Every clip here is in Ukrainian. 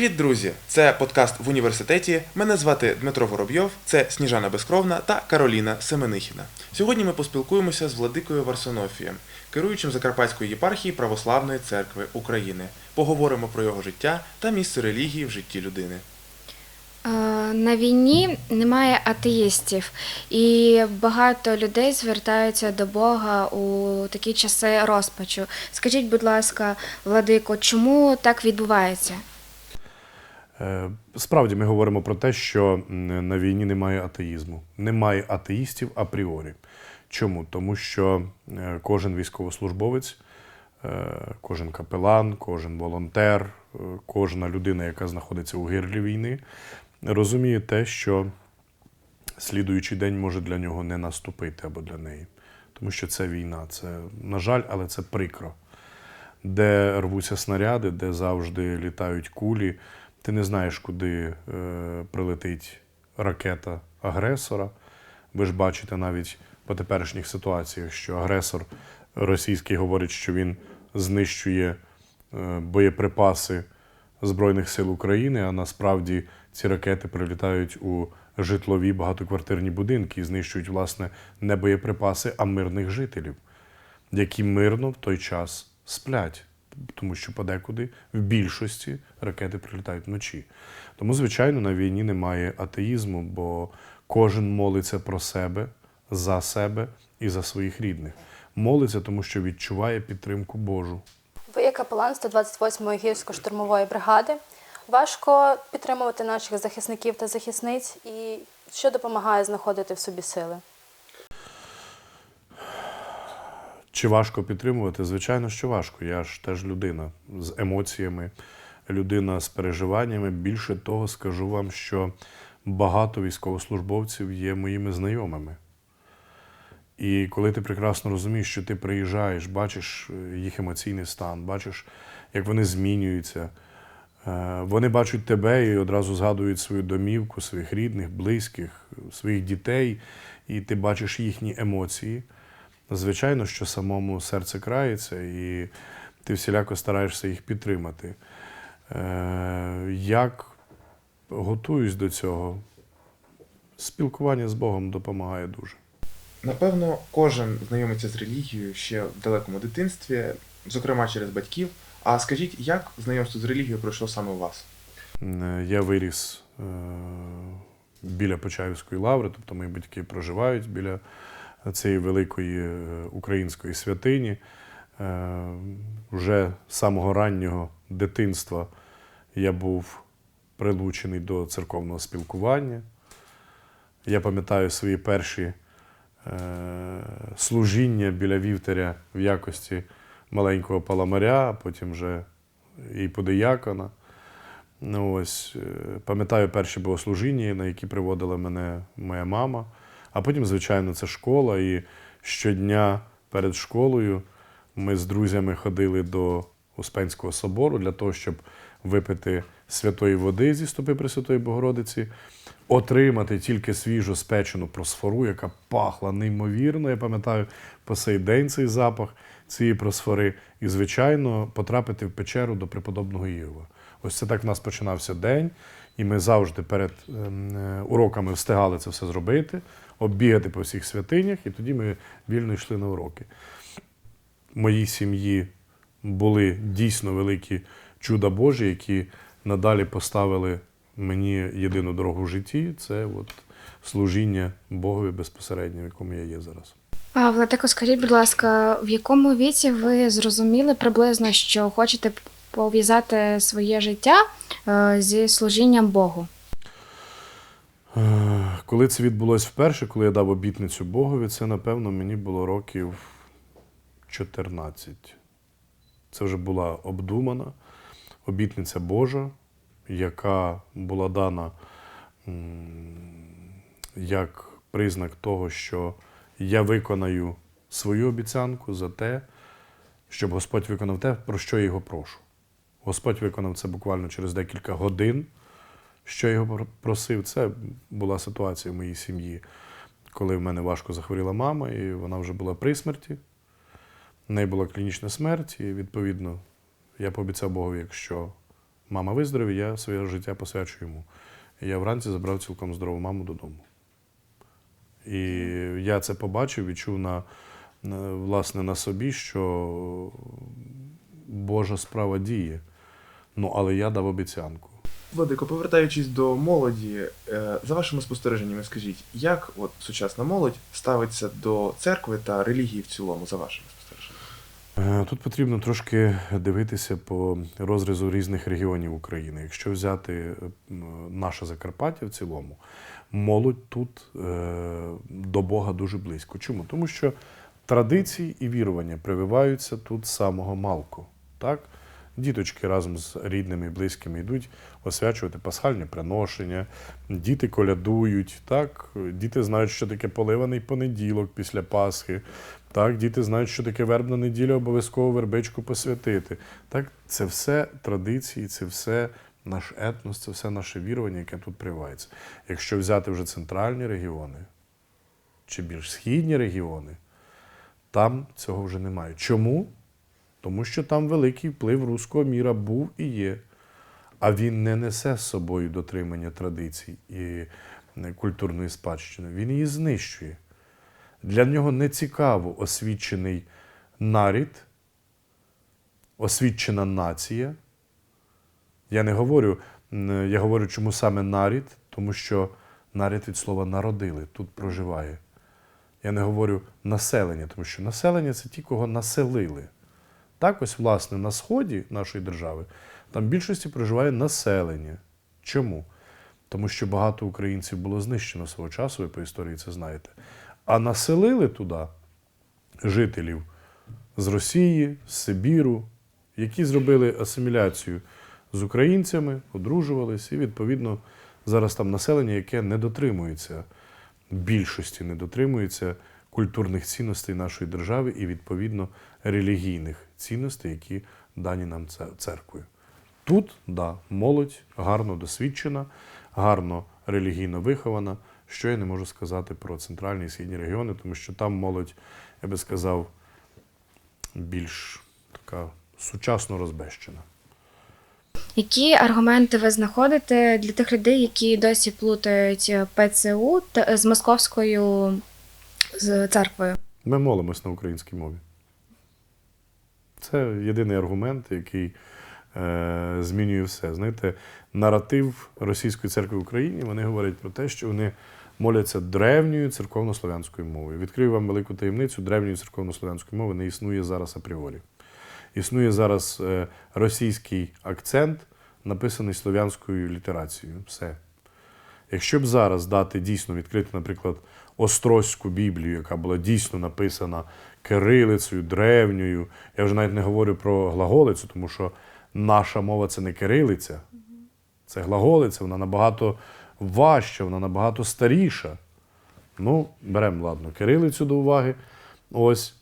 Привіт, друзі! Це подкаст в університеті. Мене звати Дмитро Воробйов, це Сніжана Безкровна та Кароліна Семенихіна. Сьогодні ми поспілкуємося з владикою Варсонофієм, керуючим Закарпатської єпархії Православної церкви України. Поговоримо про його життя та місце релігії в житті людини. Е, На війні немає атеїстів, і багато людей звертаються до Бога у такі часи розпачу. Скажіть, будь ласка, Владико, чому так відбувається? Е, Справді ми говоримо про те, що на війні немає атеїзму. Немає атеїстів апріорі. Чому? Тому що е, кожен військовослужбовець, е, кожен капелан, кожен волонтер, кожна людина, яка знаходиться у гирлі війни, розуміє те, що слідуючий день може для нього не наступити або для неї. Тому що це війна. Це, на жаль, але це прикро де рвуться снаряди, де завжди літають кулі. Ти не знаєш, куди е, прилетить ракета агресора. Ви ж бачите навіть по теперішніх ситуаціях, що агресор російський говорить, що він знищує е, боєприпаси Збройних сил України, а насправді ці ракети прилітають у житлові багатоквартирні будинки і знищують, власне, не боєприпаси, а мирних жителів які мирно в той час сплять, тому що подекуди в більшості ракети прилітають вночі. Тому, звичайно, на війні немає атеїзму, бо кожен молиться про себе, за себе і за своїх рідних. Молиться, тому що відчуває підтримку Божу. Ви є капелан 128-ї гірсько-штурмової бригади. Важко підтримувати наших захисників та захисниць, і що допомагає знаходити в собі сили. Чи важко підтримувати? Звичайно, що важко. Я ж теж людина з емоціями, людина з переживаннями. Більше того, скажу вам, що багато військовослужбовців є моїми знайомими. І коли ти прекрасно розумієш, що ти приїжджаєш, бачиш е, їх емоційний стан, бачиш, як вони змінюються, е, вони бачать тебе і одразу згадують свою домівку, своїх рідних, близьких, своїх дітей, і ти бачиш їхні емоції. Звичайно, що самому серце крається, і ти всіляко стараєшся їх підтримати. Е, Як готуюсь до цього? Спілкування з Богом допомагає дуже. Напевно, кожен знайомиться з релігією ще в далекому дитинстві, зокрема через батьків. А скажіть, як знайомство з релігією пройшло саме у вас? Е, Я виріс е, біля Почаївської лаври, тобто мої батьки проживають біля цієї великої е, української святині. Е, Вже з самого раннього дитинства я був прилучений до церковного спілкування. Я пам'ятаю свої перші е, служіння біля вівтаря в якості маленького паламаря, а потім вже і подиякона. Ну, ось, пам'ятаю перші богослужіння, на які приводила мене моя мама. А потім, звичайно, це школа. І щодня перед школою ми з друзями ходили до Успенського собору для того, щоб випити святої води зі стопи Пресвятої Богородиці, отримати тільки свіжо спечену просфору, яка пахла неймовірно. Я пам'ятаю по сей день цей запах цієї просфори, і, звичайно, потрапити в печеру до преподобного Іова. Ось це так в нас починався день, і ми завжди перед ем, е, уроками встигали це все зробити, оббігати по всіх святинях, і тоді ми вільно йшли на уроки. Моїй сім'ї були дійсно великі чуда Божі, які надалі поставили мені єдину дорогу в житті це от служіння Богові безпосередньо, в якому я є зараз. А, Владико, скажіть, будь ласка, в якому віці ви зрозуміли приблизно, що хочете пов'язати своє життя е, зі служінням Богу? Е, Коли це відбулось вперше, коли я дав обітницю Богові, це, напевно, мені було років 14. Це вже була обдумана обітниця Божа, яка була дана як признак того, що я виконаю свою обіцянку за те, щоб Господь виконав те, про що я його прошу. Господь виконав це буквально через декілька годин. Що його просив, це була ситуація в моїй сім'ї, коли в мене важко захворіла мама, і вона вже була при смерті. В неї була клінічна смерть, і відповідно я пообіцяв Богу, якщо Мама виздорові, я своє життя посвячую йому. І я вранці забрав цілком здорову маму додому. І я це побачив, відчув на, на, власне на собі, що Божа справа діє. Ну, але я дав обіцянку. Владико, повертаючись до молоді, е, за вашими спостереженнями, скажіть, як от сучасна молодь ставиться до церкви та релігії в цілому, за вашими спостереженнями? Е, Тут потрібно трошки дивитися по розрізу різних регіонів України. Якщо взяти е, наше Закарпаття в цілому, молодь тут до Бога дуже близько. Чому? Тому що традиції і вірування прививаються тут з самого малку. Так? Діточки разом з рідними і близькими йдуть освячувати пасхальне приношення, діти колядують, так? діти знають, що таке поливаний понеділок після Пасхи. Так, діти знають, що таке вербна неділя, обов'язково вербичку посвятити. Так, це все традиції, це все наш етнос, це все наше вірування, яке тут привається. Якщо взяти вже центральні регіони чи більш східні регіони, там цього вже немає. Чому? Тому що там великий вплив руського міра був і є. А він не несе з собою дотримання традицій і е, культурної спадщини. Він її знищує. Для нього не цікаво освічений нарід, освічена нація. Я не говорю, я говорю, чому саме нарід, тому що нарід від слова народили, тут проживає. Я не говорю населення, тому що населення це ті, кого населили. Так, ось, власне, на сході нашої держави там більшості проживає населення. Чому? Тому що багато українців було знищено свого часу, ви по історії це знаєте. А населили туди жителів з Росії, з Сибіру, які зробили асиміляцію з українцями, одружувалися, і відповідно зараз там населення, яке не дотримується більшості, не дотримується культурних цінностей нашої держави і відповідно релігійних цінностей, які дані нам церквою. Тут, да, молодь гарно досвідчена, гарно релігійно вихована. Що я не можу сказати про центральні і східні регіони, тому що там молодь, я би сказав, більш така сучасно розбещена. Які аргументи ви знаходите для тих людей, які досі плутають ПЦУ та з московською з церквою? Ми молимось на українській мові. Це єдиний аргумент, який е, змінює все. Знаєте, наратив Російської церкви в Україні вони говорять про те, що вони моляться древньою церковнослов'янською мовою. Відкрию вам велику таємницю, древньої церковнослов'янської мови не існує зараз апріорі. Існує зараз е, російський акцент, написаний слов'янською літерацією. Все. Якщо б зараз дати дійсно відкрити, наприклад, Острозьку Біблію, яка була дійсно написана кирилицею, древньою, я вже навіть не говорю про глаголицю, тому що наша мова це не кирилиця, це глаголиця, вона набагато важча, вона набагато старіша. Ну, беремо, ладно, кирилицю до уваги. Ось.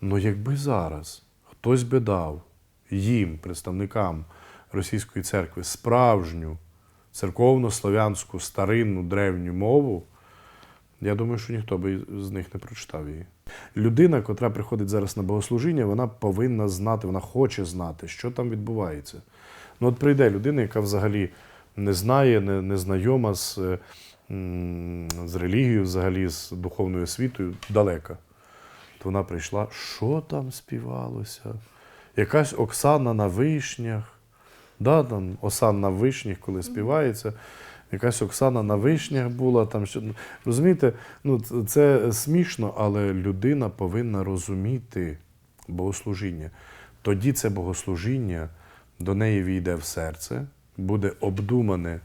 Ну, якби зараз хтось би дав їм, представникам російської церкви, справжню церковно-слав'янську старинну древню мову, я думаю, що ніхто би з них не прочитав її. Людина, котра приходить зараз на богослужіння, вона повинна знати, вона хоче знати, що там відбувається. Ну, от прийде людина, яка взагалі не знає, не, не знайома з, е, з релігією, взагалі, з духовною освітою, далека. То вона прийшла, що там співалося? Якась Оксана на вишнях. Да, там Осан на вишнях, коли співається. Якась Оксана на вишнях була. Там, що... ну, Розумієте, ну, це смішно, але людина повинна розуміти богослужіння. Тоді це богослужіння до неї війде в серце, буде обдумане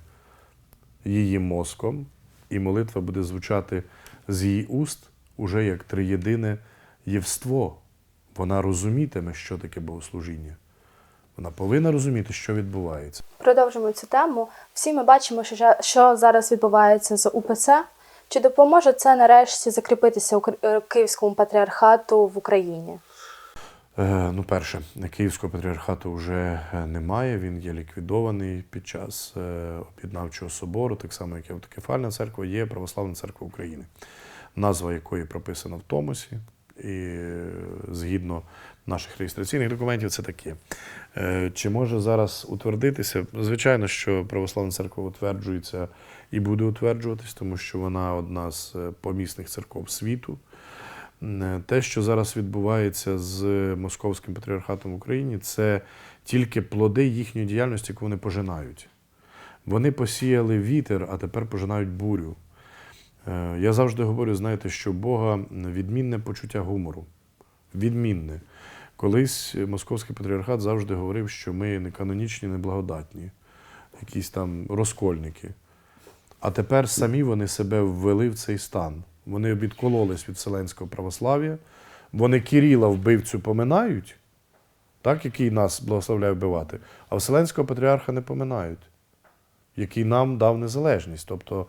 її мозком, і молитва буде звучати з її уст уже як триєдине євство. Вона розумітиме, що таке богослужіння. Вона повинна розуміти, що відбувається. Продовжимо цю тему. Всі ми бачимо, що, що зараз відбувається з УПЦ. Чи допоможе це нарешті закріпитися е, Київському патріархату в Україні? Е, ну, перше, Київського патріархату вже е, немає. Він є ліквідований під час е, об'єднавчого собору, так само, як і Автокефальна церква, є Православна церква України, назва якої прописана в Томосі. І е, згідно наших реєстраційних документів це таке. Е, Чи може зараз утвердитися? Звичайно, що Православна церква утверджується і буде утверджуватись, тому що вона одна з е, помісних церков світу. Те, що зараз відбувається з Московським патріархатом в Україні, це тільки плоди їхньої діяльності, яку вони пожинають. Вони посіяли вітер, а тепер пожинають бурю. Е, Я завжди говорю, знаєте, що у Бога відмінне почуття гумору. Відмінне. Колись московський патріархат завжди говорив, що ми не канонічні, не благодатні, якісь там розкольники. А тепер самі вони себе ввели в цей стан. Вони відкололись від вселенського православ'я, вони Кирила вбивцю поминають, так, який нас благословляє вбивати, а Вселенського патріарха не поминають, який нам дав незалежність. Тобто,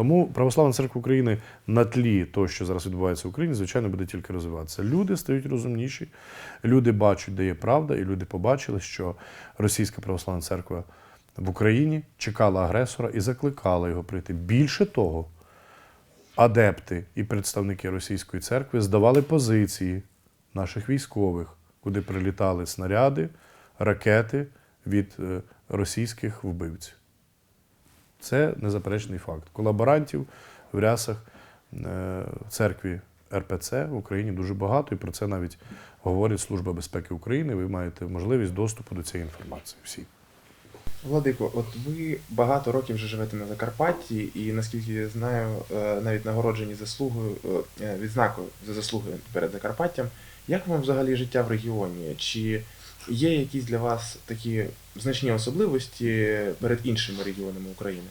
тому Православна церква України на тлі того, що зараз відбувається в Україні, звичайно, буде тільки розвиватися. Люди стають розумніші, люди бачать, де є правда, і люди побачили, що Російська православна церква в Україні чекала агресора і закликала його прийти. Більше того, адепти і представники російської церкви здавали позиції наших військових, куди прилітали снаряди, ракети від е, російських вбивців. Це незаперечний факт. Колаборантів в рясах е, церкві РПЦ в Україні дуже багато, і про це навіть говорить Служба безпеки України. Ви маєте можливість доступу до цієї інформації. Всі. Владико, от ви багато років вже живете на Закарпатті, і наскільки я знаю, е, навіть нагороджені заслугою е, відзнакою за заслуги перед Закарпаттям. Як вам взагалі життя в регіоні? Чи є якісь для вас такі значні особливості перед іншими регіонами України?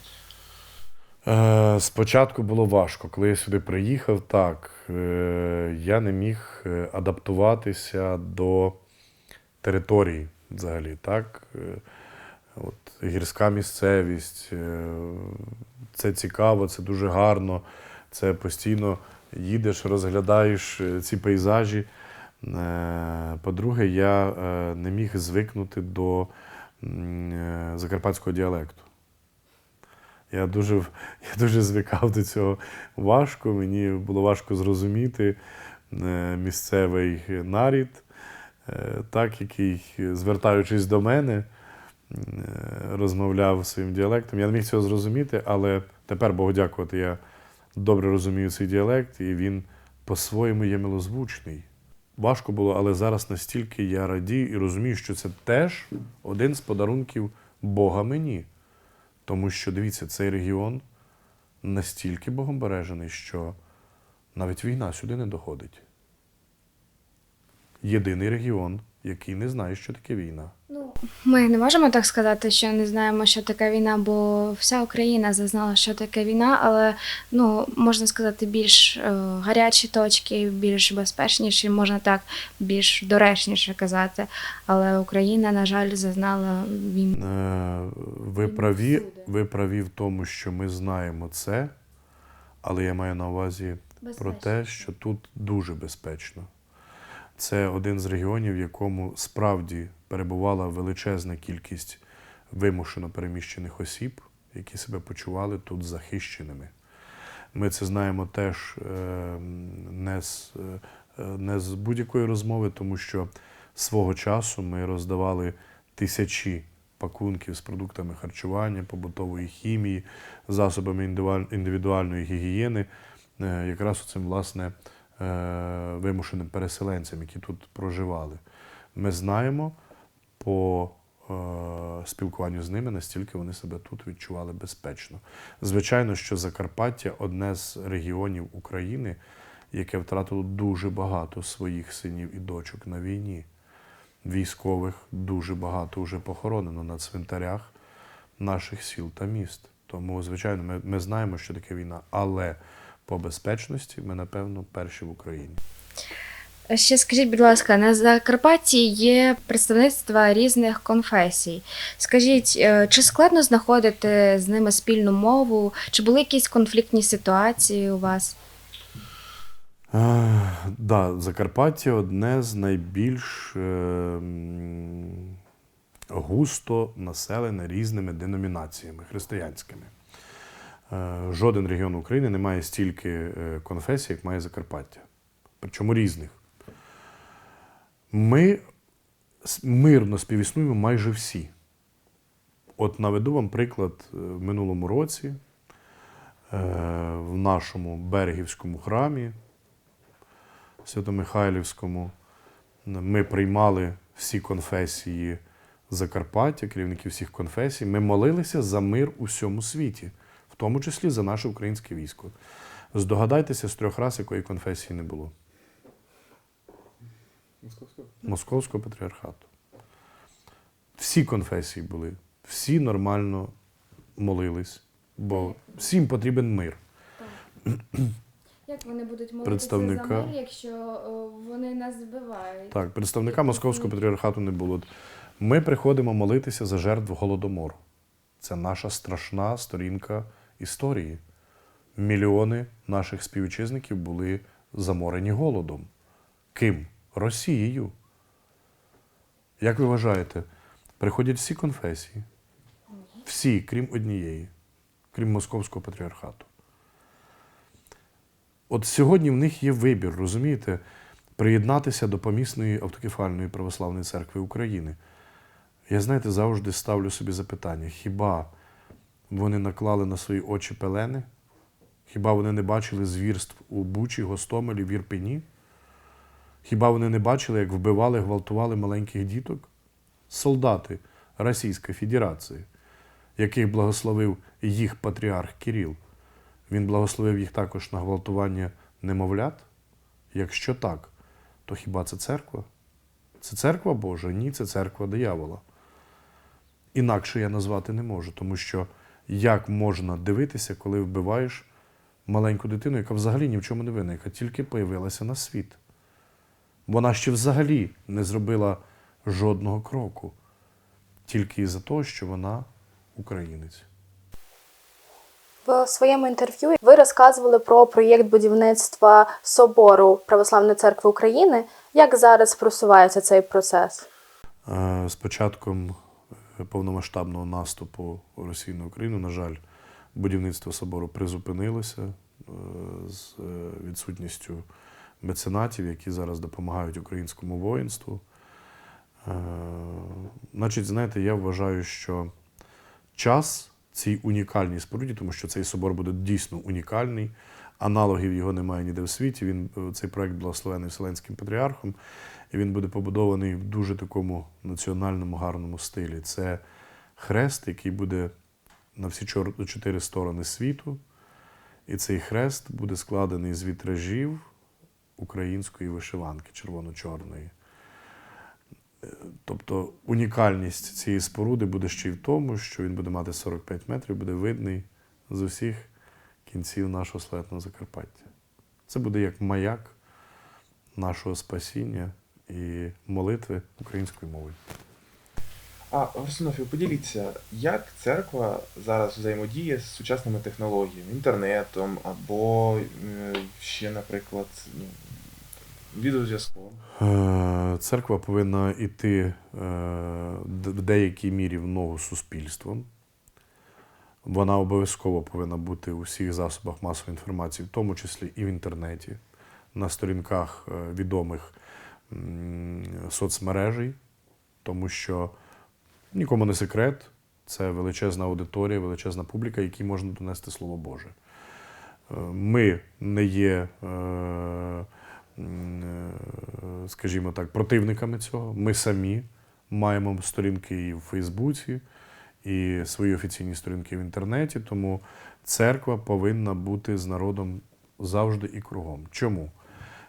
Е, Спочатку було важко. Коли я сюди приїхав, так е, я не міг е, адаптуватися до території взагалі. Так? От, гірська місцевість, це цікаво, це дуже гарно. Це постійно їдеш, розглядаєш ці пейзажі. Е, По-друге, я е, не міг звикнути до е, закарпатського діалекту. Я дуже, я дуже звикав до цього важко. Мені було важко зрозуміти місцевий нарід, так, який, звертаючись до мене, розмовляв своїм діалектом. Я не міг цього зрозуміти, але тепер, Богу дякувати, я добре розумію цей діалект, і він по-своєму є милозвучний. Важко було, але зараз настільки я радію і розумію, що це теж один з подарунків Бога мені. Тому що, дивіться, цей регіон настільки богомбережений, що навіть війна сюди не доходить. Єдиний регіон, який не знає, що таке війна. Ми не можемо так сказати, що не знаємо, що таке війна, бо вся Україна зазнала, що таке війна, але ну можна сказати, більш е, гарячі точки, більш безпечніші, можна так більш доречніше казати. Але Україна, на жаль, зазнала війну. Е, Ви праві, ви праві в тому, що ми знаємо це, але я маю на увазі про те, що тут дуже безпечно. Це один з регіонів, в якому справді перебувала величезна кількість вимушено переміщених осіб, які себе почували тут захищеними. Ми це знаємо теж е, не з, е, не з будь-якої розмови, тому що свого часу ми роздавали тисячі пакунків з продуктами харчування, побутової хімії, засобами індивідуальної гігієни, е, якраз цим власне вимушеним переселенцям, які тут проживали. Ми знаємо по е, спілкуванню з ними, настільки вони себе тут відчували безпечно. Звичайно, що Закарпаття одне з регіонів України, яке втратило дуже багато своїх синів і дочок на війні. Військових дуже багато вже похоронено на цвинтарях наших сіл та міст. Тому, звичайно, ми, ми знаємо, що таке війна, але по безпечності ми, напевно, перші в Україні. Ще скажіть, будь ласка, на Закарпатті є представництва різних конфесій. Скажіть, е, чи складно знаходити з ними спільну мову? Чи були якісь конфліктні ситуації у вас? Е, да, Закарпаття одне з найбільш е, густо населене різними деномінаціями християнськими. Е, жоден регіон України не має стільки е, конфесій, як має Закарпаття. причому різних. Ми мирно співіснуємо майже всі. От наведу вам приклад е, в минулому році в нашому Берегівському храмі Свято-Михайлівському ми приймали всі конфесії Закарпаття, керівники всіх конфесій. Ми молилися за мир у всьому світі, тому числі за наше українське військо. Здогадайтеся з трьох раз, якої конфесії не було. Московського патріархату. Всі конфесії були, всі нормально молились, бо всім потрібен мир. Як вони будуть молитися Представника. за мир, якщо о, вони нас збивають? Так, представника Московського патріархату не було. Ми приходимо молитися за жертв голодомору. Це наша страшна сторінка історії. Мільйони наших співвітчизників були заморені голодом. Ким? Росією. Як ви вважаєте, приходять всі конфесії? Всі, крім однієї, крім Московського патріархату. От сьогодні в них є вибір, розумієте, приєднатися до помісної автокефальної православної церкви України. Я, знаєте, завжди ставлю собі запитання: хіба вони наклали на свої очі пелени? Хіба вони не бачили звірств у Бучі, Гостомелі, в Ірпені? Хіба вони не бачили, як вбивали, гвалтували маленьких діток? Солдати Російської Федерації, яких благословив їх патріарх Кирил. Він благословив їх також на гвалтування немовлят? Якщо так, то хіба це церква? Це церква Божа? Ні, це церква диявола. Інакше я назвати не можу, тому що як можна дивитися, коли вбиваєш маленьку дитину, яка взагалі ні в чому не винна, яка тільки появилася на світ. Вона ще взагалі не зробила жодного кроку, тільки із-за того, що вона українець. В своєму інтерв'ю ви розказували про проєкт будівництва собору Православної церкви України. Як зараз просувається цей процес? Е, З початком повномасштабного наступу Росії на Україну, на жаль, будівництво собору призупинилося е, з е, відсутністю меценатів, які зараз допомагають українському воїнству. Е, Значить, знаєте, я вважаю, що час цій унікальній споруді, тому що цей собор буде дійсно унікальний, аналогів його немає ніде в світі. Він, е, цей проект благословений Вселенським патріархом, і він буде побудований в дуже такому національному гарному стилі. Це хрест, який буде на всі чотири сторони світу. І цей хрест буде складений з вітражів української вишиванки червоно-чорної. Е, Тобто унікальність цієї споруди буде ще й в тому, що він буде мати 45 метрів, буде видний з усіх кінців нашого славетного Закарпаття. Це буде як маяк нашого спасіння і молитви українською мовою. А Варсонофію, поділіться, як церква зараз взаємодіє з сучасними технологіями, інтернетом або ще, наприклад, ну, відеозв'язком? Е, Церква повинна йти е, в деякій мірі в ногу з суспільством. Вона обов'язково повинна бути у всіх засобах масової інформації, в тому числі і в інтернеті, на сторінках е, відомих соцмережей, тому що нікому не секрет, це величезна аудиторія, величезна публіка, якій можна донести Слово Боже. Е, Ми не є, е, скажімо так, противниками цього. Ми самі маємо сторінки і в Фейсбуці, і свої офіційні сторінки в інтернеті. Тому церква повинна бути з народом завжди і кругом. Чому?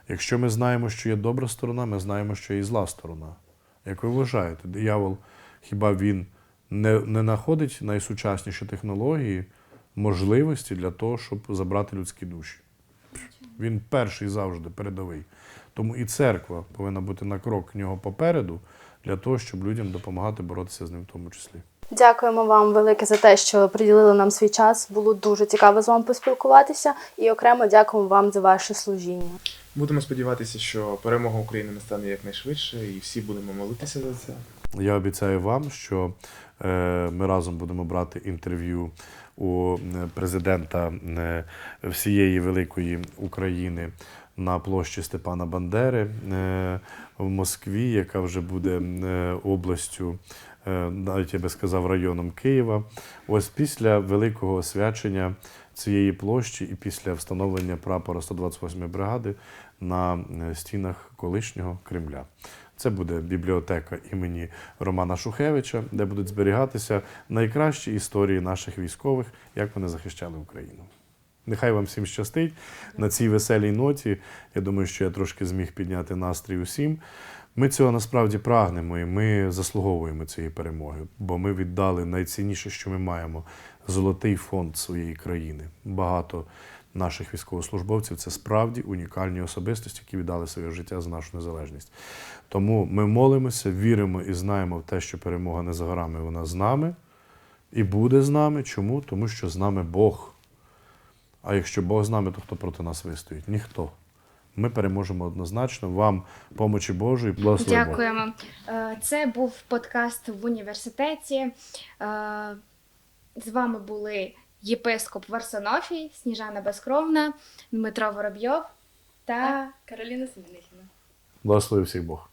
Якщо ми знаємо, що є добра сторона, ми знаємо, що є і зла сторона. Як ви вважаєте, диявол хіба він не, не знаходить найсучасніші технології, можливості для того, щоб забрати людські душі? Він перший завжди передовий. Тому і церква повинна бути на крок нього попереду для того, щоб людям допомагати боротися з ним в тому числі. Дякуємо вам велике за те, що приділили нам свій час. Було дуже цікаво з вами поспілкуватися. І окремо дякуємо вам за ваше служіння. Будемо сподіватися, що перемога України настане якнайшвидше, і всі будемо молитися за це. Я обіцяю вам, що е, ми разом будемо брати інтерв'ю у е, президента е, всієї великої України на площі Степана Бандери е, в Москві, яка вже буде е, областю, е, навіть я би сказав, районом Києва. Ось після великого освячення цієї площі і після встановлення прапора 128-ї бригади на стінах колишнього Кремля. Це буде бібліотека імені Романа Шухевича, де будуть зберігатися найкращі історії наших військових, як вони захищали Україну. Нехай вам всім щастить на цій веселій ноті. Я думаю, що я трошки зміг підняти настрій усім. Ми цього насправді прагнемо і ми заслуговуємо цієї перемоги, бо ми віддали найцінніше, що ми маємо золотий фонд своєї країни. Багато наших військовослужбовців це справді унікальні особистості, які віддали своє життя за нашу незалежність. Тому ми молимося, віримо і знаємо в те, що перемога не за горами, вона з нами і буде з нами. Чому? Тому що з нами Бог. А якщо Бог з нами, то хто проти нас вистоїть? Ніхто. Ми переможемо однозначно. Вам помочі Божої, благослови Бог. Дякуємо. Е, Це був подкаст в університеті. Е, З вами були єпископ Варсонофій, Сніжана Безкровна, Дмитро Воробйов та Кароліна Семенихіна. Благослови всіх Бог.